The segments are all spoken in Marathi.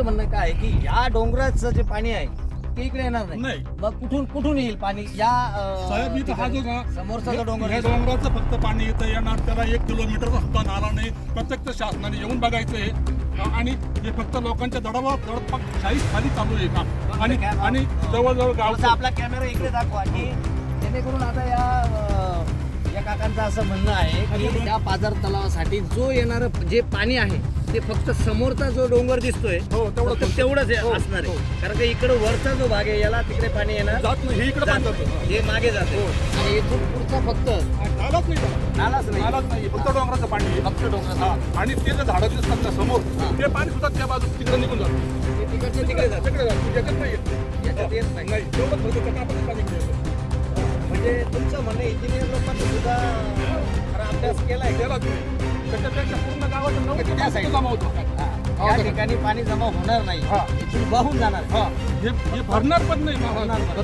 तुमचं म्हणणं काय आहे की या डोंगराचं जे पाणी आहे ते इकडे येणार नाही. नाही. मग कुठून कुठून येईल पाणी? या अं, साहेब इथं हा जो ठिकाणी? समोरचा जो डोंगर आहे, डोंगराचं फक्त पाणी इथं येणार त्याला एक किलोमीटरचा सुद्धा नाला नाही. प्रत्यक्ष शासनाने येऊन बघायचं आहे आणि हे फक्त लोकांच्या दडावर दडपक शाही खाली चालू आहे काम. आणि आणि जवळजवळ गाव थोडासा आपला कॅमेरा इकडे दाखवा की जेणेकरून आता या अं, या काकांचं असं म्हणणं आहे की या पाझर तलावासाठी जो येणार जे पाणी आहे ते फक्त समोरचा जो डोंगर दिसतोय हो तेवढं फक्त तेवढंच हो, असणार हो. आहे कारण का इकडे वरचा जो भाग आहे याला तिकडे पाणी येणार. जात नाही हे इकडे पाणी जातं. हे मागे जाते. आणि इथून पुढचा फक्त नालाच नाही. नालाच नाही. नालाच नाही फक्त डोंगराचं पाणी आहे. फक्त डोंगर हा, आणि ते जे झाडं दिसतात त्या समोर ते पाणी सुद्धा त्या बाजू तिकडे निघून जातं. ते तिकडचे तिकडे जाते. तिकडे जातं. याच्यात नाही येत. याच्यात येत नाही. तेवढं पाणी इकडे. म्हणजे तुमचं म्हणणं इंजिनियर लोकांनी सुद्धा खरा अभ्यास केलाय. त्याला त्याच्यापेक्षा पूर्ण गावाचं नऊ त्या टक्के साईडला. जमा होतं. या ठिकाणी पाणी जमा होणार नाही. हा. इथून वाहून जाणार. हा. हे हे भरणार पण नाही भरणार पण.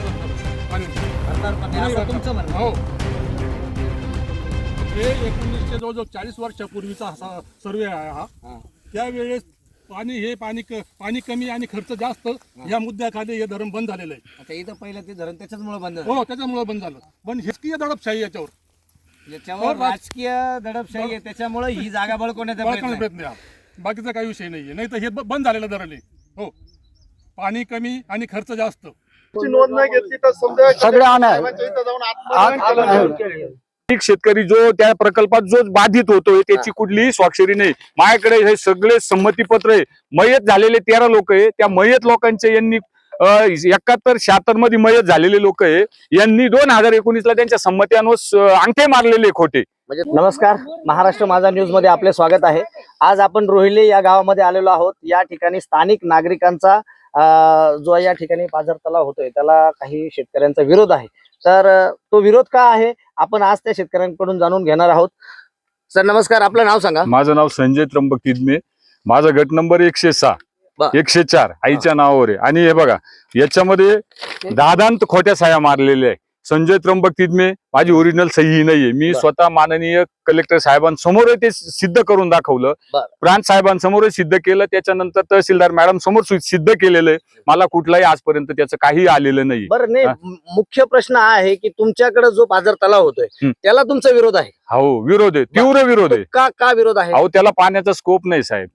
भरणार पण नाही असं तुमचं म्हणणं हो. हे एकोणीसशे जवळजवळ चाळीस वर्षापूर्वीचा असा सर्वे आहे हा. त्यावेळेस पाणी हे पाणी क- पाणी कमी आणि खर्च जास्त या मुद्द्याखाली हे धरण बंद झालेलं आहे. आता इथं पहिलं ते धरण त्याच्याचमुळे बंद झालं. हो त्याच्यामुळे बंद झालं. पण हेचकीय दडपशाही याच्यावर. याच्यावर हो, राज- राजकीय दडपशाही आहे त्याच्यामुळे ही जागा बळकवण्याचा प्रयत्न बाळकाचा आहे. प्रयत्न आहे. हा. बाकीचा काही विषय नाहीये. नाही तर हे ब- बंद झालेलं धरण आहे. हो. पाणी कमी आणि खर्च जास्त. नोंद नाही घेतली एक शेतकरी जो त्या प्रकल्पात जो बाधित होतोय त्याची कुठलीही स्वाक्षरी नाही. माझ्याकडे हे सगळे संमतीपत्र आहे. मयत झालेले तेरा लोक आहे. त्या मयत लोकांचे यांनी एकाहत्तर शहात्तरमध्ये मयत झालेले लोक आहे. यांनी दोन हजार एकोणीस ला त्यांच्या संमत्यानुसार स- अंगठे मारलेले खोटे. म्हणजे नमस्कार. महाराष्ट्र माझा न्यूजमध्ये आपले स्वागत आहे. आज आपण रोहिले या गावामध्ये आलेलो आहोत. या ठिकाणी स्थानिक नागरिकांचा अं, जो या ठिकाणी पाझर तलाव होतोय त्याला काही शेतकऱ्यांचा विरोध आहे. तर तो विरोध का आहे? आपण आज त्या शेतकऱ्यांकडून जाणून घेणार आहोत. सर नमस्कार. आपलं नाव सांगा. माझं नाव संजय त्र्यंबक तिदमे. माझा गट नंबर एकशे सहा. एकशे चार. आईच्या नावावर आहे. आणि हे बघा याच्यामध्ये दादांत खोट्या साया मारलेल्या आहे. संजय त्र्यंबक तिदमे माझी ओरिजिनल सही नाहीये. मी बर. स्वतः माननीय कलेक्टर साहेबांसमोर ते सिद्ध करून दाखवलं. बर. प्रांत साहेबांसमोर सिद्ध केलं. त्याच्यानंतर तहसीलदार मॅडम समोर सु- सिद्ध केलेलं आहे. मला कुठलाही आजपर्यंत त्याचं काही आलेलं नाही. बरं नाही हा. मु- मुख्य प्रश्न हा आहे की तुमच्याकडे जो पाझर तलाव होतोय हं. त्याला तुमचा विरोध आहे? हो विरोध आहे. तीव्र विरोध आहे. का का विरोध आहे? अहो त्याला पाण्याचा स्कोप नाही साहेब.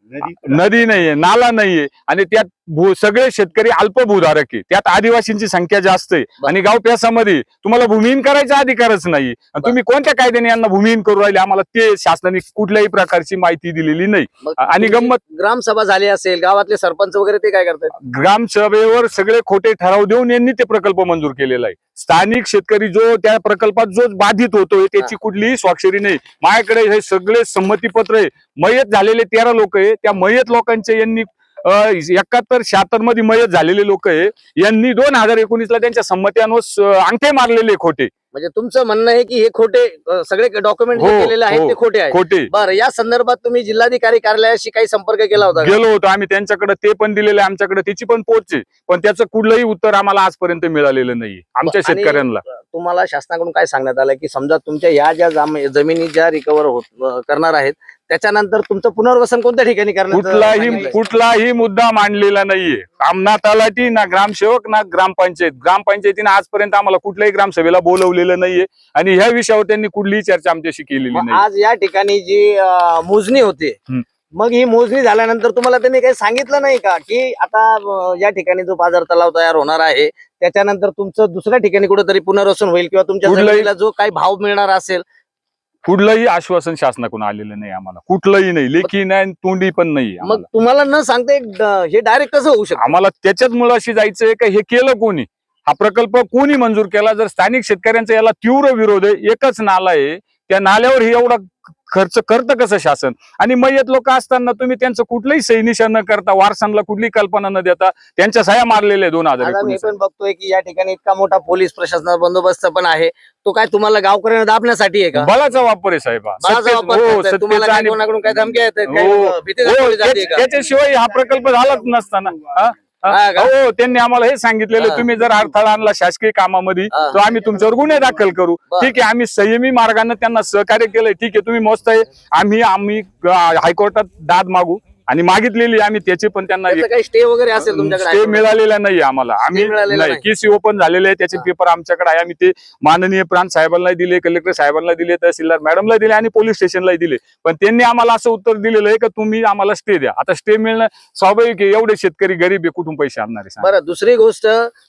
नदी नाहीये नाला नाहीये. आणि त्यात भू सगळे शेतकरी अल्पभूधारक आहे. त्यात आदिवासींची संख्या जास्त आहे. आणि गाव प्यासामध्ये तुम्हाला भूमिहीन करायचा अधिकारच नाही. आणि तुम्ही कोणत्या कायद्याने यांना भूमिहीन करू राहिले? आम्हाला ते शासनाने कुठल्याही प्रकारची माहिती दिलेली नाही. आणि गंमत- ग्रामसभा झाली असेल गावातले सरपंच वगैरे ते काय करतात ग्रामसभेवर सगळे खोटे ठराव देऊन यांनी ते प्रकल्प मंजूर केलेला आहे. स्थानिक शेतकरी जो त्या प्रकल्पात जो बाधित होतोय त्याची कुठलीही स्वाक्षरी नाही. माझ्याकडे हे सगळे संमतीपत्र आहे. मयत झालेले तेरा लोक आहे. त्या मयत लोकांचे यांनी एकाहत्तर शहात्तरमध्ये मयत झालेले लोक आहे. यांनी दोन हजार एकोणीस ला त्यांच्या संमत्यानुसार अंगठे मारलेले खोटे. म्हणजे तुमचं म्हणणं आहे की हे खोटे सगळे डॉक्युमेंट हो, केलेले आहेत हो. ते खोटे आहेत. खोटे. बरं या संदर्भात तुम्ही जिल्हाधिकारी कार्यालयाशी काही संपर्क केला होता? गेलो होतो. आम्ही त्यांच्याकडे ते पण दिलेले आमच्याकडे त्याची पण पोच आहे. पण त्याचं कुठलंही उत्तर आम्हाला आजपर्यंत मिळालेलं नाही आमच्या शेतकऱ्यांना. तुम्हाला शासनाकडून काय सांगण्यात आलं? की समजा तुमच्या या ज्या जाम- जमिनी ज्या रिकवर होत करणार आहेत त्याच्यानंतर तुमचं पुनर्वसन कोणत्या ठिकाणी कुठलाही? कुठलाही मुद्दा मांडलेला नाहीये ना तलाठी ना ग्रामसेवक ना ग्रामपंचायत ग्रामपंचायतीने आजपर्यंत आम्हाला कुठल्याही ग्रामसभेला बोलवलेलं नाहीये आणि ह्या विषयावर त्यांनी कुठलीही चर्चा आमच्याशी केलेली नाही आज या ठिकाणी जी मोजणी होते. मग ही मोजणी झाल्यानंतर तुम्हाला त्यांनी काही सांगितलं नाही का की आता या ठिकाणी जो बाजार तलाव तयार होणार आहे त्याच्यानंतर तुमचं दुसऱ्या ठिकाणी कुठेतरी पुनर्वसन होईल किंवा तुमच्या जो काही भाव मिळणार असेल कुठलंही आश्वासन शासनाकडून आलेलं नाही आम्हाला. कुठलंही नाही. लेखी नाही तोंडी पण नाही मग आम्हाला. तुम्हाला न सांगता एक ड- हे डायरेक्ट कसं होऊ शकतं? आम्हाला त्याच्याच मुळाशी जायचंय का? हे केलं कोणी? हा प्रकल्प कोणी मंजूर केला? जर स्थानिक शेतकऱ्यांचा याला तीव्र विरोध आहे एकच नाला आहे त्या नाल्यावर हे एवढा खर्च करतं कसं शासन? आणि मयत लोक असताना तुम्ही त्यांचं कुठलंही सैनिशन न करता वारसांना कुठलीही कल्पना न देता त्यांच्या सह्या मारलेल्या दोन हजार एकोणीस पण बघतोय की या ठिकाणी इतका मोठा पोलीस प्रशासनाचा बंदोबस्त पण आहे. तो काय तुम्हाला गावकऱ्यांना दाबण्यासाठी आहे का? बळाचा वापर आहे साहेब. हा. तुम्हाला काय आणि कोणाकडून काय धमक्या येतात? हो, हो, त्याच्याशिवाय हा प्रकल्प झालाच नसताना. हा? का? त्यांनी आम्हाला हे सांगितलेलं हा. तुम्ही जर अडथळा आणला शासकीय कामामध्ये हा. तर आम्ही तुमच्यावर गुन्हे दाखल करू बरं. ठीक आहे आम्ही संयमी मार्गाने त्यांना सहकार्य केलंय ठीक आहे तुम्ही मस्त आहे आम्ही आम्ही अं, हायकोर्टात दाद मागू आणि मागितलेली आम्ही त्याचे पण त्यांना त्याचं काही स्टे वगैरे असेल तुमच्याकडे स्टे मिळालेला नाही आम्हाला. आम्ही मिळालेला नाही नाही. केसी ओपन झालेले आहे त्याचे. पेपर आमच्याकडे आहे. आम्ही ते माननीय प्रांत साहेबांना दिले कलेक्टर साहेबांना दिले तहसीलदार मॅडमला दिले आणि पोलीस स्टेशनला दिले. पण त्यांनी आम्हाला असं उत्तर दिलेलं आहे की तुम्ही आम्हाला स्टे द्या. आता स्टे मिळणं स्वाभाविक आहे एवढे शेतकरी गरीब आहे कुठून पैसे आणणार आहे सांगा? बरं दुसरी गोष्ट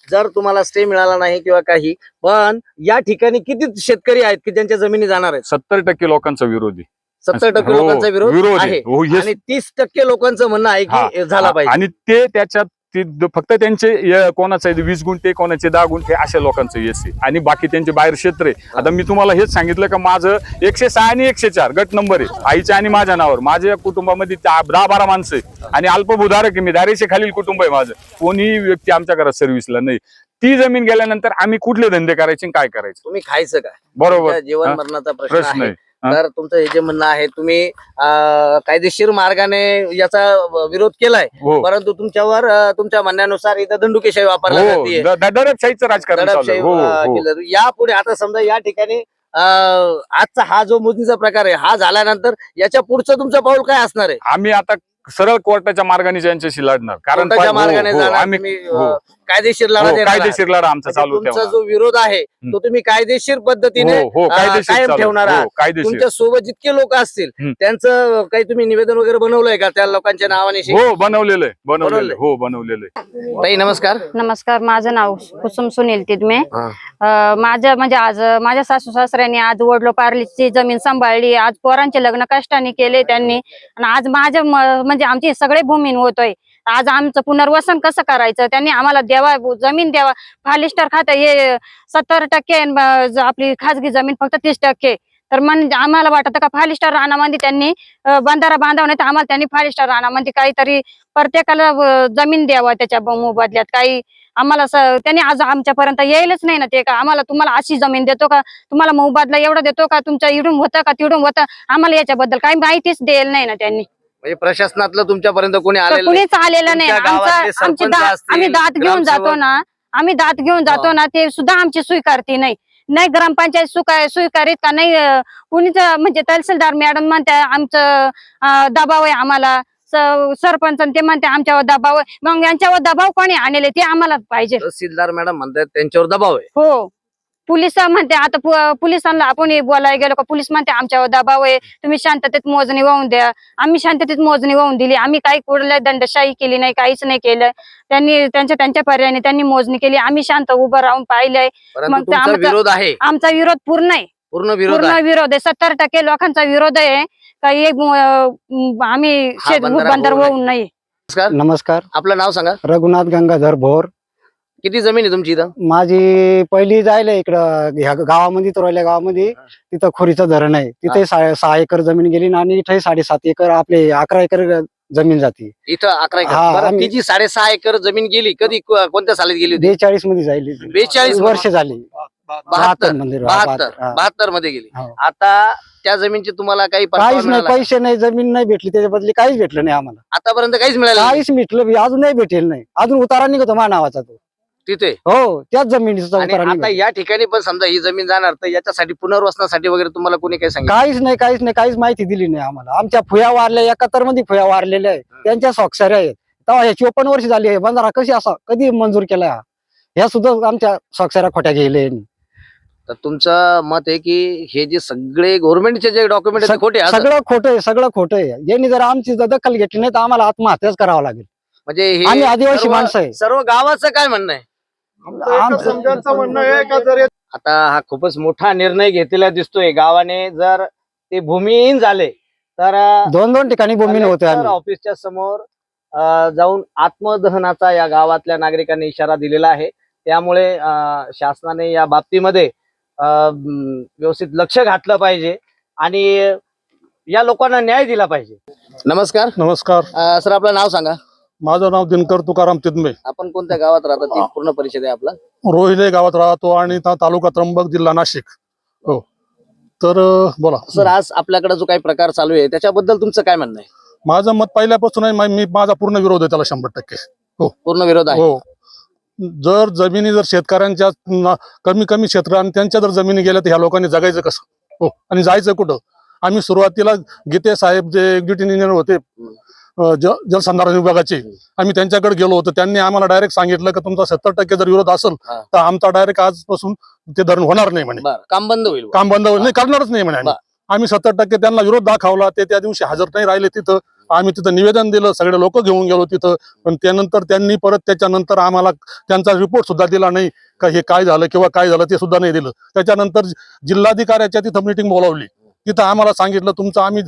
जर तुम्हाला स्टे मिळाला नाही किंवा काही पण या ठिकाणी किती शेतकरी आहेत की ज्यांच्या जमिनी जाणार आहेत? सत्तर टक्के लोकांचा विरोध. सत्तर टक्के हो, लोकांचा विरोध आहे. आहे. हो. आणि तीस टक्के लोकांचं म्हणणं आहे की झाला पाहिजे. आणि ते त्याच्यात ते द- फक्त त्यांचे य- कोणाचं आहे? वीस गुंठे कोणाचे दहा गुंठे अशा लोकांचं येस आहे. आणि बाकी त्यांचे बाहेर क्षेत्र आहे. आता मी तुम्हाला हेच सांगितलं का माझं एकशे सहा आणि एकशे चार गट नंबर आहे. आईच्या आणि माझ्या नावावर. माझ्या कुटुंबामध्ये त्या- दहा बारा माणसं आहे आणि अल्पभूधारक आहे मी. दारेशे खालील कुटुंब आहे माझं. कोणीही व्यक्ती आमच्या घरात सर्व्हिसला नाही. ती जमीन गेल्यानंतर आम्ही कुठले धंदे करायचे आणि काय करायचं? तुम्ही खायचं काय? बरोबर. तुमच्या जीवन? मरणाचा प्रश्न प्रश्न आहे. आहे? तर तुमचं हे जे म्हणणं आहे तुम्ही कायदेशीर मार्गाने याचा विरोध केलाय. हो. परंतु तुमच्यावर तुमच्या म्हणण्यानुसार इथं दंडुकेशाही वापरली हो जाते दडपशाहीचं राजकारण हो जातं. यापुढे आता समजा या ठिकाणी आजचा हा जो मोदीचा प्रकार आहे हा झाल्यानंतर याच्या पुढचं तुमचं पाऊल काय असणार आहे? आम्ही आता सरळ कोर्टाच्या मार्गाने त्यांच्याशी लढणार कारण कोर्टाच्या हो, मार्गाने हो, जाणार आम्ही तुम्ही, हो, कायदेशीर लढा हो, देणार आहात. कायदेशीर लढा आमचा म्हणजे चालू तुमचा ठेवणार जो विरोध आहे तो तुम्ही कायदेशीर पद्धतीने हो हो अं, कायदेशीर कायम चालू. ठेवणार हो, आहात. कायदेशीर तुमच्यासोबत जितके लोक असतील हम्म. त्यांचं काही तुम्ही निवेदन वगैरे बनवलंय का त्या लोकांच्या नावाने हो बनवलेलं आहे बनवलेलं बनवलंय. आहे. हो बनवलेलं आहे ताई नमस्कार नमस्कार माझं नाव कुसुम सुनील तिदमे हा. अं, माझं म्हणजे आज अं, माझ्या सासू सासऱ्यांनी आज वडलो पार्लीची जमीन सांभाळली आज पोरांचे लग्न कष्टाने केले त्यांनी आणि आज माझ्या म- म्हणजे आमची सगळे भूमीन होतोय. आज आमचं पुनर्वसन कसं करायचं? त्यांनी आम्हाला द्यावा जमीन द्यावा. फालिस्टर खातं हे सत्तर टक्के आपली खाजगी जमीन फक्त तीस टक्के. तर म्हणजे आम्हाला वाटतं का फालिस्टर रानामध्ये त्यांनी बंधारा बांधावा नाही तर आम्हाला त्यांनी फालिस्टर रानामध्ये काहीतरी प्रत्येकाला जमीन द्यावा त्याच्या मोबदल्यात. काही आम्हाला त्यांनी आज आमच्यापर्यंत येईलच नाही ना ते का? आम्हाला तुम्हाला अशी जमीन देतो का? तुम्हाला मोबदला एवढा देतो का? तुमच्या इडून होतं का? तिडून होतं? आम्हाला याच्याबद्दल काही माहितीच देईल नाही ना त्यांनी. म्हणजे प्रशासनातलं तुमच्यापर्यंत कोणी आलेलं नाही. कुणीच आलेलं नाही. तुमच्या आमचा गावातले आमची सरपंच दात असतील, आम्ही दात घेऊन जातो. ना. आम्ही दात घेऊन जातो ना ते सुद्धा आमची स्वीकारती नाही. नाही ग्रामपंचायत स्वीकार स्वीकारित का नाही अं, कुणीच अं, म्हणजे तहसीलदार मॅडम म्हणते आमचं अं, दबाव आहे आम्हाला. स- सरपंच आणि ते म्हणते आमच्यावर दबाव आहे. मग यांच्यावर दबाव कोणी आणले ते आम्हाला पाहिजे. तहसीलदार मॅडम म्हणतात त्यांच्यावर दबाव आहे. हो. पोलीस म्हणते आता पोलिसांना आपण हे बोलायला गेलो का पोलीस म्हणते आमच्यावर दबाव आहे. तुम्ही शांततेत मोजणी वाहून द्या. आम्ही शांततेत मोजणी वाहून दिली. आम्ही काही कुठल्या दंडशाही केली नाही काहीच नाही केलं. त्यांनी त्यांच्या त्यांच्या पर्यायाने त्यांनी मोजणी केली. आम्ही शांत उभं राहून पाहिलंय. मग आमचं- विरोध आहे. आमचा विरोध पूर्ण आहे. पूर्ण विरोध पूर्ण आहे. विरोध आहे. सत्तर टक्के लोकांचा विरोध आहे. का एक आम्ही हा बंदर. होऊन नाही. नमस्कार. नमस्कार. आपलं नाव सांगा. रघुनाथ गंगाधर भोर. किती जमीन आहे तुमची इथं? माझी पहिली जायला इकडं ह्या गावामध्ये तोरल्या गावामध्ये. तिथं खोरीचं धरण आहे. तिथे सा- सहा एकर जमीन गेली आणि इथे साडेसात एकर आपले अकरा एकर जमीन जाते. इथं अकरा एकर. हा, बरं, आम्ही- ती जी साडेसहा एकर जमीन गेली कधी को- कोणत्या सालीत गेली होती? बेचाळीसमध्ये. जाईल 42 वर्ष झाली. बहात्तर. मंदिर बहात्तर. बहात्तरमध्ये गेली. हो. आता त्या जमीनची तुम्हाला काही परतावा काहीच नाही मिळाला का? पैसे नाही जमीन नाही भेटली त्याच्या बदली काहीच भेटलं नाही आम्हाला. आतापर्यंत काहीच मिळालं नाही. काहीच भेटलं बी, अजून नाही भेटेल नाही. अजून उतारा निघतो मा नावाचा तो. तिथे? हो त्याच जमिनीचा आणि उतारा आता या ठिकाणी पण समजा ही जमीन जाणार तर याच्यासाठी पुनर्वसनासाठी वगैरे तुम्हाला कोणी काही सांगितलं? काहीच नाही काहीच नाही काहीच माहिती दिली नाही आम्हाला. आमच्या फुया वारल्या एकाहत्तरमध्ये फुया वारलेल्या आहेत. त्यांच्या स्वाक्षऱ्या आहेत. तेव्हा ह्याची ओपन वर्ष झाली आहे. बंधारा कशी असा कधी मंजूर केला हा? ह्या सुद्धा आमच्या स्वाक्षऱ्या खोट्या गेले तर तुमचं मत आहे की हे जे सगळे गव्हर्नमेंटचे जे डॉक्युमेंट आहेत ते खोटे असं? सगळं खोटं आहे सगळं खोटं आहे. यांनी जर आमची जर दखल घेतली नाही तर आम्हाला आत्महत्याच करावं लागेल. म्हणजे हे आदिवासी सर्व- माणसं आहे. सर्व गावाचं काय म्हणणं आहे? आता हा खूपच मोठा निर्णय घेतलेला दिसतोय. गावाने जर ते भूमिहीन झाले तर दोन दोन ठिकाणी भूमीन होते ऑफिसच्या समोर जाऊन आत्मदहनाचा या गावातल्या नागरिकांनी इशारा दिलेला आहे. त्यामुळे शासनाने या बाबतीमध्ये व्यवस्थित लक्ष घातलं पाहिजे आणि या लोकांना न्याय दिला पाहिजे. नमस्कार. नमस्कार. सर आपलं नाव सांगा. माझं नाव दिनकर तुकाराम तिदमे. आपण कोणत्या गावात राहता? ती पूर्ण परिषद आहे आपला. रोहिले गावात राहतो आणि ता- तालुका त्र्यंबक जिल्हा नाशिक. हो. तर अं, बोला. सर आज आपल्याकडे जो काही प्रकार चालू आहे त्याच्याबद्दल तुमचं काय म्हणणं आहे? माझं मत पहिल्यापासून आहे मा- मी माझा पूर्ण विरोध आहे त्याला शंभर टक्के. पूर्ण विरोध आहे? हो. जर जमिनी जर शेतकऱ्यांच्या न- कमी कमी क्षेत्र आणि त्यांच्या जर जमिनी गेल्या तर ह्या लोकांनी जगायचं कसं? हो. आणि जायचं कुठं? आम्ही सुरुवातीला गीते साहेब जे एक्झिक्युटिव्ह इंजिनियर होते जलसंधारण विभागाचे. आम्ही त्यांच्याकडे गेलो होतो. त्यांनी आम्हाला डायरेक्ट सांगितलं की तुमचा सत्तर टक्के जर विरोध असेल. तर आमचा डायरेक्ट आजपासून ते धरण होणार नाही म्हणे. काम बंद होईल काम बंद होईल. नाही करणारच नाही म्हणे आम्ही. आम्ही सत्तर टक्के त्यांना विरोध दाखवला. ते त्या दिवशी हजर नाही राहिले तिथं. आम्ही तिथं निवेदन दिलं. सगळे लोक घेऊन गेलो तिथं. पण त्यानंतर त्यांनी परत त्याच्यानंतर आम्हाला त्यांचा रिपोर्ट सुद्धा दिला नाही. का हे काय झालं किंवा काय झालं ते सुद्धा नाही दिलं. त्याच्यानंतर जिल्हाधिकाऱ्याच्या तिथं मिटिंग बोलावली. तिथं आम्हाला सांगितलं तुमचं आम्ही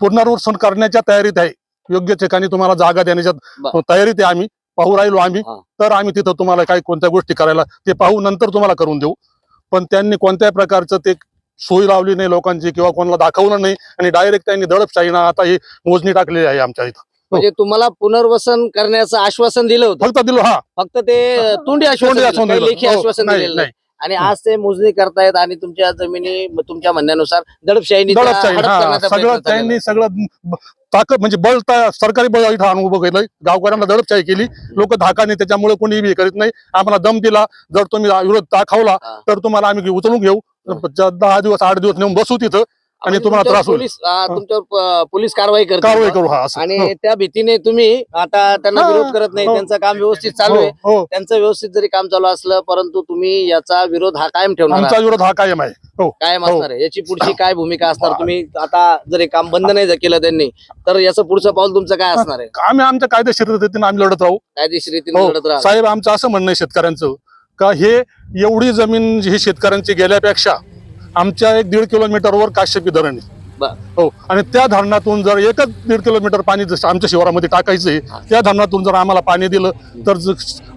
पुनर्वसन करण्याच्या तयारीत आहे. योग्य ठिकाणी तुम्हाला जागा देण्याच्या. तयारीत आहे आम्ही पाहू राहिलो आम्ही. हा. तर आम्ही तिथं तुम्हाला काही कोणत्या गोष्टी करायला ते पाहू नंतर तुम्हाला करून देऊ. पण त्यांनी कोणत्याही प्रकारचं ते सोय लावली नाही लोकांची किंवा कोणाला दाखवलं नाही आणि डायरेक्ट त्यांनी दडपशाहीनं आता ही मोजणी टाकलेली आहे आमच्या इथं. म्हणजे तुम्हाला पुनर्वसन करण्याचं आश्वासन दिलं होतं? फक्त दिलं हा. फक्त ते तोंडी आश्वासन हो, आश्वासन. नाही. आणि आज ते मोजणी करतायत आणि तुमच्या जमिनी तुमच्या म्हणण्यानुसार दडपशाहीने दडपशाही हडप हा करण्याचा सगळं त्यांनी सगळं ताकद म्हणजे बळ सरकारी बळ इथं आणून उभं केलंय. गावकऱ्यांना दडपशाही केली. लोक धाकाने त्याच्यामुळे कोणी बी करीत नाही. आम्हाला दम दिला. जर तुम्ही विरोध दाखवला हा. तर तुम्हाला आम्ही उचलून घेऊ. दहा दिवस आठ दिवस नेऊन बसू तिथं. आणि म्हणजे तुम्हाला त्रास होईल. पोलीस आ, तुमच्यावर प- पोलीस कारवाई कारवाई. करू हा असं. हो. आणि त्या भीतीने तुम्ही आता त्यांना हा, विरोध करत नाही. हो. त्यांचं काम व्यवस्थित चालू हो आहे. हो. त्यांचं व्यवस्थित जरी काम चालू असलं परंतु तुम्ही याचा विरोध हा कायम ठेवणार आमचा. विरोध हा कायम आहे. हो. कायम हो. असणार आहे. याची पुढची काय भूमिका असणार? तुम्ही आता जर हे काम बंद नाही केलं त्यांनी तर याचं पुढचं पाऊल तुमचं काय असणार आहे? आम्ही आमच्या कायदेशीर रीतीने आम्ही लढत राहू. कायदेशीर रीतीने हो. लढत राहा. साहेब आमचं असं म्हणणं आहे शेतकऱ्यांचं का हे एवढी जमीन जी ही शेतकऱ्यांची गेल्यापेक्षा आमच्या एक दीड किलोमीटरवर काश्यपी धरण. आहे. हो आणि त्या धरणातून जर एकच दीड किलोमीटर पाणी जसं आमच्या शिवारामध्ये टाकायचं आहे त्या धरणातून जर आम्हाला पाणी दिलं तर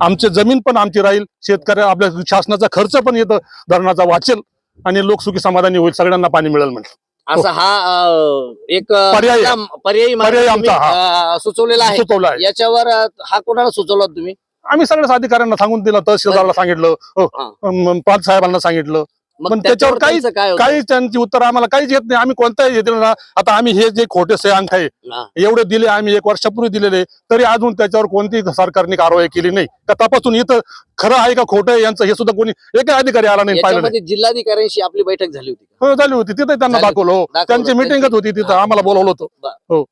आमची जमीन पण आमची राहील शेतकऱ्या आपल्या शासनाचा खर्च पण येतं धरणाचा वाचेल आणि लोकसुखी समाधानी होईल सगळ्यांना पाणी मिळेल म्हणजे असा हा. अं, एक पर्याय आमचा सुचवलेला आहे. सुचवलं आहे. याच्यावर हा कोणाला सुचवला तुम्ही? आम्ही सगळ्याच अधिकाऱ्यांना सांगून दिलं तहसीलदारला सांगितलं हो, हा. पाच साहेबांना सांगितलं पण त्याच्यावर काही- त्यांचं काय होतं? काही त्यांची उत्तर आम्हाला काहीच येत नाही आम्ही कोणताही दिलं ना आता आम्ही हे जे खोटे से अंक आहे हा. एवढे दिले आम्ही एक वर्षापूर्वी दिलेले तरी अजून त्याच्यावर कोणतीही सरकारने कारवाई केली नाही का तपासून इथं खरं आहे का खोटं आहे यांचं हे सुद्धा कोणी एका अधिकारी आला नाही पाहिलं नाही याच्यामध्ये जिल्हाधिकाऱ्यांशी आपली बैठक झाली होती का? हो झाली होती तिथे त्यांना झाली होती. दाखवलं हो दाखवलं. त्यांची मिटिंगच होती तिथं हा. आम्हाला बोलवलं होतं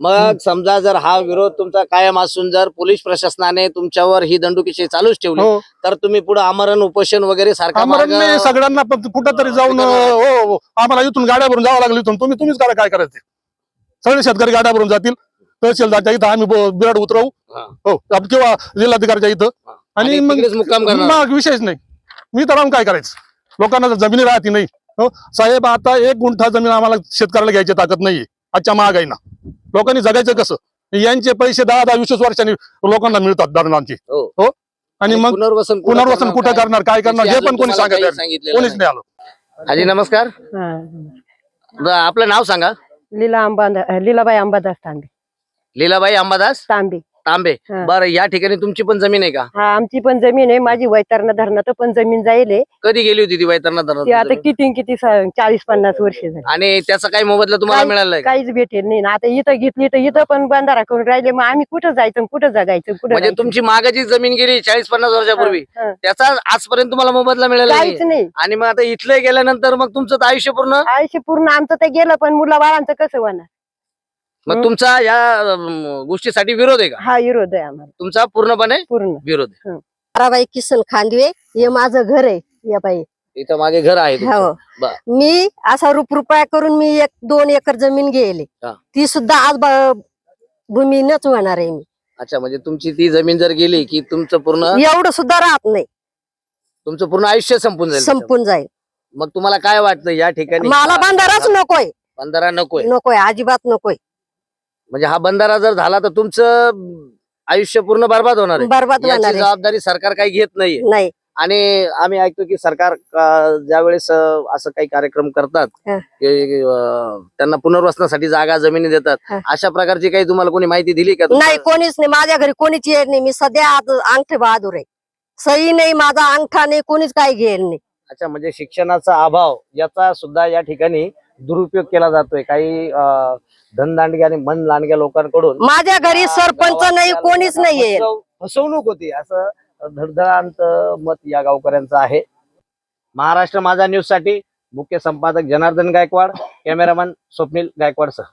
मग समजा जर हा विरोध तुमचा कायम असून जर पोलीस प्रशासनाने तुमच्यावर ही दंडुकीशी चालूच ठेवली हो. तर तुम्ही पुढे आमरण उपोषण वगैरे सारखा आम्हाला मार्ग नाही सगळ्यांना पण कुठंतरी जाऊन हो हो. आम्हाला इथून गाड्या भरून जावं लागलं इथून. तुम्ही तुम्हीच करा काय करायचं? ते. सगळे शेतकरी गाड्या भरून जातील. तहसीलदारच्या इथं आम्ही ब- बिराड उतरवू. हा. हो आप- किंवा जिल्हाधिकाऱ्याच्या इथं. आणि आणि मग तिकडेच मुक्काम करणार. मग विषयच नाही. मी तर काय करायचं? लोकांना जर जमिनी राहते नाही हो. साहेब आता एक गुंठा जमीन आम्हाला शेतकऱ्याला घ्यायची ताकद नाहीये. आजच्या महागाईना. लोकांनी जगायचं कसं? यांचे पैसे दहा दहा वीस वर्षांनी लोकांना मिळतात धरणांची. हो. हो? आणि मग पुनर्वसन पुनर्वसन कुठं काय? करणार? काय करणार? हे पण कोणी सांगत कोणीच नाही. आलं. हाजी नमस्कार. आपलं नाव सांगा. लीला अंबादा लीलाबाई अंबादास तांबे. लीलाबाई अंबादास? तांबे. तांबे. हा. बरं या ठिकाणी तुमची पण जमीन आहे का? हा आमची पण जमीन आहे. माझी वैतरणा धरणात पण जमीन जाईल आहे. कधी गेली होती ती वैतरणा ती आता किती किती स- चाळीस पन्नास वर्ष झाली. आणि त्याचा काही मोबदला तुम्हाला मिळाला का? काहीच भेटेल नाही ना. आता इथं घेतली तर इथं पण बंधारा करून राहिले. मग आम्ही कुठं जायचं कुठं जगायचं कुठं म्हणजे जायचं? तुमची मागाची जमीन गेली चाळीस पन्नास वर्षापूर्वी. हा. त्याचा आजपर्यंत तुम्हाला मोबदला मिळाला काहीच नाही नाही. आणि मग आता इथले गेल्यानंतर मग तुमचं तर आयुष्य पूर्ण? आयुष्य पूर्ण आमचं तर गेलं पण मुला बाळांचं कसं होणार? मग हं. तुमचा या अं, गोष्टीसाठी विरोध आहे का? हा विरोध आहे आम्हाला. तुमचा पूर्णपणे पूर्ण. विरोध आहे. ताराबाई किसन खांदवे हे माझं घर आहे या बाई. इथं मागे घर आहे तुमचं. हो. बर. मी असा रुप रुपया करून मी एक दोन एकर जमीन गेले हा. ती सुद्धा आज ब- भूमीनच होणार आहे मी. अच्छा म्हणजे तुमची ती जमीन जर गेली की तुमचं पूर्ण एवढं सुद्धा राहत नाही. तुमचं पूर्ण आयुष्य संपून जाईल संपून जाईल. मग तुम्हाला काय वाटतं या ठिकाणी? मला बंधाराच नकोय. बंधारा नकोय. नकोय अजिबात नकोय. म्हणजे हा बंधारा जर झाला तर तुमचं आयुष्य पूर्ण बर्बाद होणार आहे. बरबाद याची होणार आहे. जबाबदारी सरकार काही घेत नाहीये. नाही. आणि आम्ही ऐकतो की सरकार अं, ज्यावेळेस अं, असं काही कार्यक्रम करतात हा. की अं, त्यांना पुनर्वसनासाठी जागा जमिनी देतात हा. अशा प्रकारची काही तुम्हाला कोणी माहिती दिली का नाही कोणीच नाही. माझ्या घरी कोणीच येत नाही. मी सध्या आज अंगठे बहादूर आहे. सही नाही माझा अंगठा नाही कोणीच काही घेईल नाही. अच्छा म्हणजे शिक्षणाचा अभाव याचा सुद्धा या ठिकाणी दुरुपयोग केला जातोय. काही धनदांडग्या आणि मन लांडग्या लोकांकडून माझ्या घरी सरपंच नाही कोणीच लोकांना नाही येईल फसव- फसवणूक होती. असं धडधडांत मत या गावकऱ्यांचं आहे. महाराष्ट्र माझा न्यूजसाठी मुख्य संपादक जनार्दन गायकवाड कॅमेरामन स्वप्नील गायकवाड सह